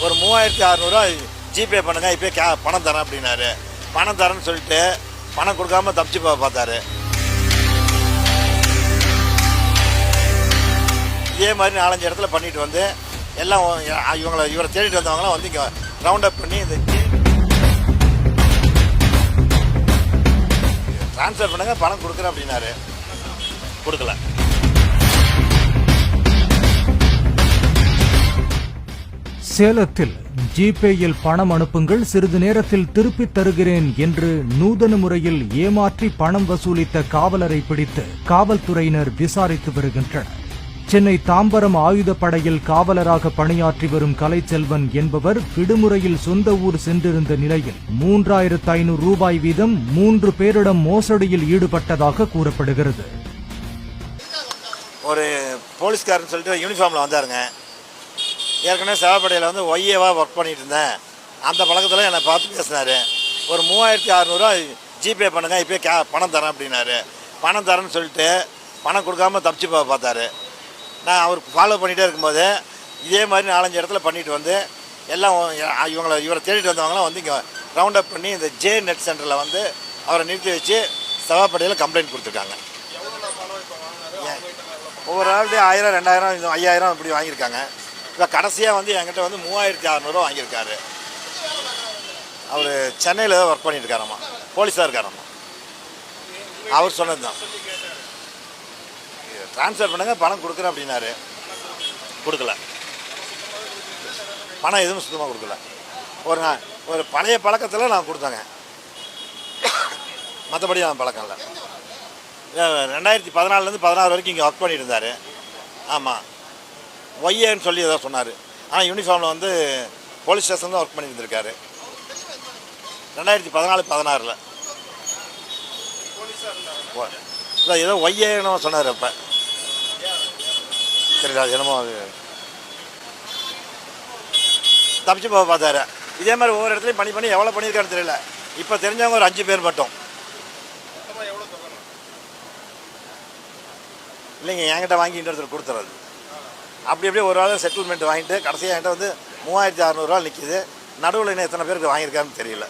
ஒரு மூவாயிரத்தி அறநூறுவா ஜிபே பண்ணுங்க இப்போ கே பணம் தரேன் அப்படின்னாரு. பணம் தரேன்னு சொல்லிட்டு பணம் கொடுக்காம தப்பிச்சு பா- பார்த்தாரு. இதே மாதிரி நாலஞ்சு இடத்துல பண்ணிட்டு வந்து எல்லாம் இவங்களை இவரை தேடிட்டு வந்தவங்களாம் வந்து இங்கே ரவுண்ட் அப் பண்ணி இந்த ட்ரான்ஸ்ஃபர் பண்ணுங்க பணம் கொடுக்குறேன் அப்படின்னாரு. கொடுக்கல. சேலத்தில் ஜிபேயில் பணம் அனுப்புங்கள் சிறிது நேரத்தில் திருப்பித் தருகிறேன் என்று நூதன முறையில் ஏமாற்றி பணம் வசூலித்த காவலரை பிடித்து காவல்துறையினர் விசாரித்து வருகின்றனர். சென்னை தாம்பரம் ஆயுதப்படையில் காவலராக பணியாற்றி வரும் கலைச்செல்வன் என்பவர் விடுமுறையில் சொந்த ஊர் சென்றிருந்த நிலையில் மூன்றாயிரத்து ஐநூறு ரூபாய் வீதம் மூன்று பேரிடம் மோசடியில் ஈடுபட்டதாக கூறப்படுகிறது. ஒரு போலீஸ்காரன்னு சொல்லிட்டு யூனிஃபார்மில் வந்தாருங்க. ஏற்கனவே சேவப்படையில் வந்து ஒய்ஏவாக ஒர்க் பண்ணிட்டு இருந்தேன் அந்த பழக்கத்தில் என்னை பார்த்து பேசினாரு. ஒரு மூவாயிரத்தி அறநூறுவா ஜிபே பண்ணுங்க இப்போ கே பணம் தரேன் அப்படின்னாரு. பணம் தரேன்னு சொல்லிட்டு பணம் கொடுக்காம தப்பிச்சு பா- பார்த்தாரு. நான் அவருக்கு ஃபாலோ பண்ணிகிட்டே இருக்கும்போது இதே மாதிரி நாலஞ்சு இடத்துல பண்ணிட்டு வந்து எல்லாம் இவங்களை இவரை தேடிட்டு வந்தவங்களாம் வந்து இங்கே ரவுண்ட் அப் பண்ணி இந்த ஜே நெட் சென்டரில் வந்து அவரை நிறுத்தி வச்சு செவாப்படையில் கம்ப்ளைண்ட் கொடுத்துருக்காங்க. ஒவ்வொரு ஆள்கிட்ட ஆயிரம் ரெண்டாயிரம் ஐயாயிரம் இப்படி வாங்கியிருக்காங்க. இப்போ கடைசியாக வந்து என்கிட்ட வந்து மூவாயிரத்தி அறநூறுவா வாங்கியிருக்காரு. அவர் சென்னையில் ஒர்க் பண்ணிட்டு இருக்காராம்மா போலீஸாக இருக்காராம்மா அவர் சொன்னது தான் ட்ரான்ஸ்ஃபர் பண்ணுங்க பணம் கொடுக்குறேன் அப்படின்னாரு. கொடுக்கல. பணம் எதுவும் சுத்தமாக கொடுக்கல. ஒரு நான் ஒரு பழைய பழக்கத்தில் நான் கொடுத்தேங்க. மற்றபடி நான் பழக்கம் இல்லை. ரெண்டாயிரத்தி பதினாலுலேருந்து பதினாறு வரைக்கும் இங்கே ஒர்க் பண்ணிட்டு இருந்தார். ஆமாம் ஒய்ஏன்னு சொல்லி ஏதோ சொன்னார். ஆனால் யூனிஃபார்மில் வந்து போலீஸ் ஸ்டேஷன் தான் ஒர்க் பண்ணி இருந்திருக்காரு. ரெண்டாயிரத்தி பதினாலு பதினாறில். ஏதோ ஒய்ஏன்னு சொன்னார் அப்போ. சரிடா என்னமோ அது. தப்பிச்சு போக பார்த்தாரு. இதே மாதிரி ஒவ்வொரு இடத்துலையும் பண்ணி பண்ணி எவ்வளோ பண்ணியிருக்காருன்னு தெரியல. இப்போ தெரிஞ்சவங்க ஒரு அஞ்சு பேர் மட்டும். இல்லைங்க என்கிட்ட வாங்கி இன்னொருத்தர் கொடுத்துறது அப்படி அப்படியே ஒரு ஆள் செட்டில்மெண்ட் வாங்கிட்டு கடைசியாக என்கிட்ட வந்து மூவாயிரத்தி அறநூறுவா நிற்கிது நடுவில் இன்னும் எத்தனை பேருக்கு வாங்கியிருக்காருன்னு தெரியல.